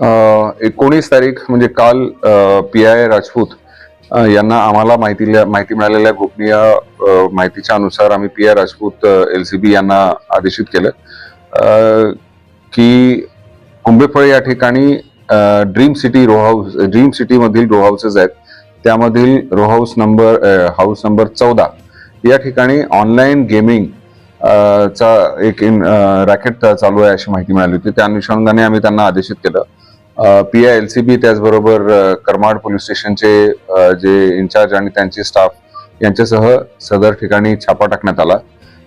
एकोणीस तारीख म्हणजे काल पी आय राजपूत यांना आम्हाला माहिती माहिती मिळालेल्या गोपनीय माहितीच्या अनुसार आम्ही P I Rajput L C B यांना आदेशित केलं की कुंभेफळ या ठिकाणी dream city row house dream सिटीमधील row houses आहेत. त्यामधील row house number house number चौदा या ठिकाणी ऑनलाईन गेमिंग चा एक इन रॅकेट चालू आहे अशी माहिती मिळाली होती. त्या अनुषंगाने आम्ही त्यांना आदेशित केलं. P I L C B त्याचबरोबर करमाड पोलीस स्टेशनचे जे इन्चार्ज आणि त्यांचे स्टाफ यांच्यासह सदर ठिकाणी छापा टाकण्यात आला.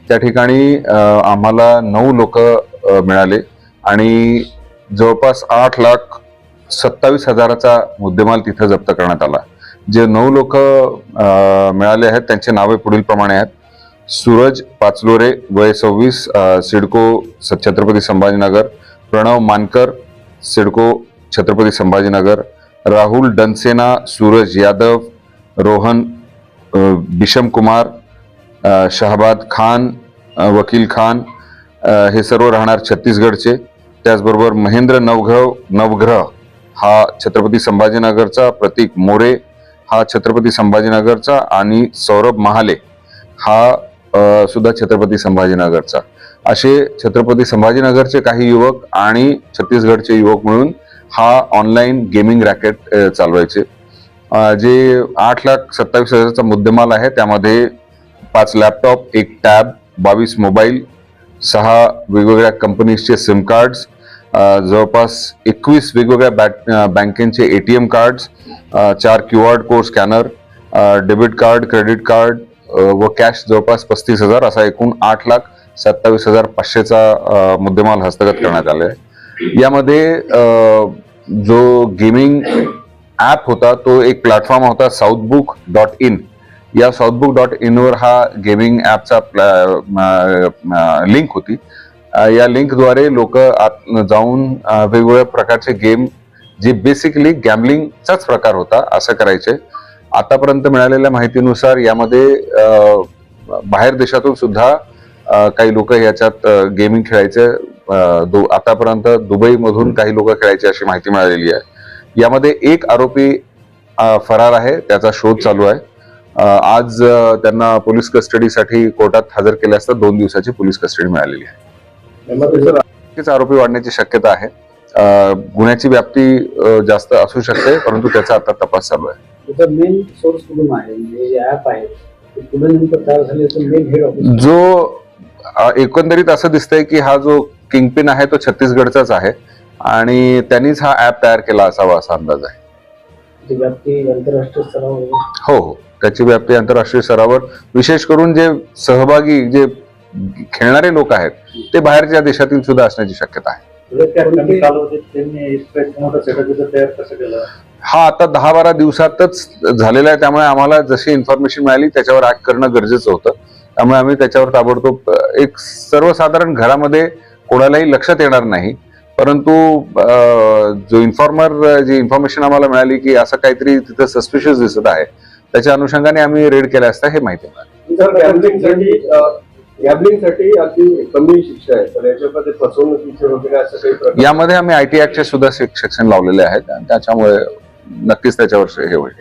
त्या ठिकाणी आम्हाला नऊ लोक मिळाले आणि जवळपास आठ लाख सत्तावीस हजाराचा मुद्देमाल तिथं जप्त करण्यात आला. जे नऊ लोक मिळाले आहेत त्यांचे नावे पुढील प्रमाणे आहेत. सूरज पाचलोरे वय सव्वीस सिडको स- छत्रपती संभाजीनगर प्रणव मानकर सिडको छत्रपती संभाजीनगर राहुल डनसेना सूरज यादव रोहन बिशम कुमार शहाबाद खान वकील खान हे सर्व राहणार छत्तीसगडचे. त्याचबरोबर महेंद्र नवघव नवग्रह हा छत्रपती संभाजीनगरचा प्रतीक मोरे हा छत्रपती संभाजीनगरचा आणि सौरभ महाले हा सुद्धा छत्रपती संभाजीनगरचा. असे छत्रपती संभाजीनगरचे काही युवक आणि छत्तीसगडचे युवक मिळून हा ऑनलाईन गेमिंग रॅकेट चालवायचे. जे आठ लाख सत्तावीस हजाराचा मुद्देमाल आहे त्यामध्ये पाच लॅपटॉप एक टॅब बावीस मोबाईल सहा वेगवेगळ्या कंपनीजचे सिम कार्ड्स जवळपास एकवीस वेगवेगळ्या बॅट ए टी एम कार्ड्स चार Q R code scanner debit card credit card व कॅश जवळपास पस्तीस हजार असा एकूण आठ लाख सत्तावीस हजार पाचशेचा मुद्देमाल हस्तगत करण्यात आला. आहे यामध्ये जो गेमिंग ॲप होता तो एक प्लॅटफॉर्म होता साऊथबुक डॉट इन या साऊथबुक डॉट इनवर हा गेमिंग ॲपचा लिंक होती. या लिंकद्वारे लोक आत जाऊन वेगवेगळ्या प्रकारचे गेम जे बेसिकली गॅमलिंगचाच प्रकार होता असं करायचे. आतापर्यंत मिळालेल्या माहितीनुसार यामध्ये बाहेर देशातून सुद्धा काही लोक याच्यात गेमिंग खेळायचे. आतापर्यंत दुबईमधून काही लोक खेळायचे अशी माहिती मिळालेली आहे. यामध्ये एक आरोपी फरार आहे त्याचा शोध चालू आहे. आज त्यांना पोलीस कस्टडीसाठी कोर्टात हजर केले असता दोन दिवसाची पोलीस कस्टडी मिळालेली आहे. आरोपी वाढण्याची शक्यता आहे. गुन्ह्याची व्याप्ती जास्त असू शकते परंतु त्याचा आता तपास चालू आहे. त्याचा मेन सोर्स कुठून आहे? म्हणजे जे एकंदरीत असं दिसतंय की हा जो किंगपिन आहे तो छत्तीसगडचाच आहे आणि त्यांनीच हा ऍप तयार केला असावा असा अंदाज आहे. हो हो. त्याची व्याप्ती आंतरराष्ट्रीय स्तरावर. विशेष करून जे सहभागी जे खेळणारे लोक आहेत ते बाहेरच्या देशातील सुद्धा असण्याची शक्यता आहे. केलं? हा आता दहा बारा दिवसातच झालेला आहे त्यामुळे आम्हाला जशी इन्फॉर्मेशन मिळाली त्याच्यावर ऍक्ट करणं गरजेचं होतं. त्यामुळे आम्ही त्याच्यावर ताबडतोब एक सर्वसाधारण घरामध्ये कोणालाही लक्षात येणार नाही. परंतु जो इन्फॉर्मर जी इन्फॉर्मेशन आम्हाला मिळाली की असं काहीतरी तिथं सस्पिशियस दिसत आहे त्याच्या अनुषंगाने आम्ही रेड केला असता हे माहिती मिळालं. गॅमलिंगसाठी गॅमलिंगसाठी अगदी कमी शिक्षा आहे. पण याच्यामध्ये फसवणुकीचे वगैरे असं काही प्रकार यामध्ये आम्ही आयटी ऍक्टचे सुद्धा सेक्शन लावलेले आहेत. आणि त्याच्यामुळे नक्कीच त्याच्यावर हे होईल.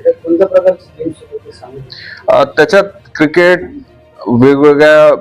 त्याच्यात क्रिकेट वेगवेगळ्या